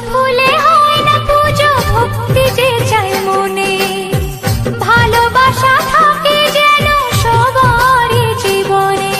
ফুলে হয় না পুজো, ভক্তি যে চাই মনে। ভালোবাসা থাকে যেন সবার জীবনে।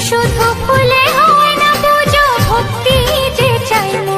শুধু ফুলে হয় না পুজো, ভক্তি যে চাই মনে।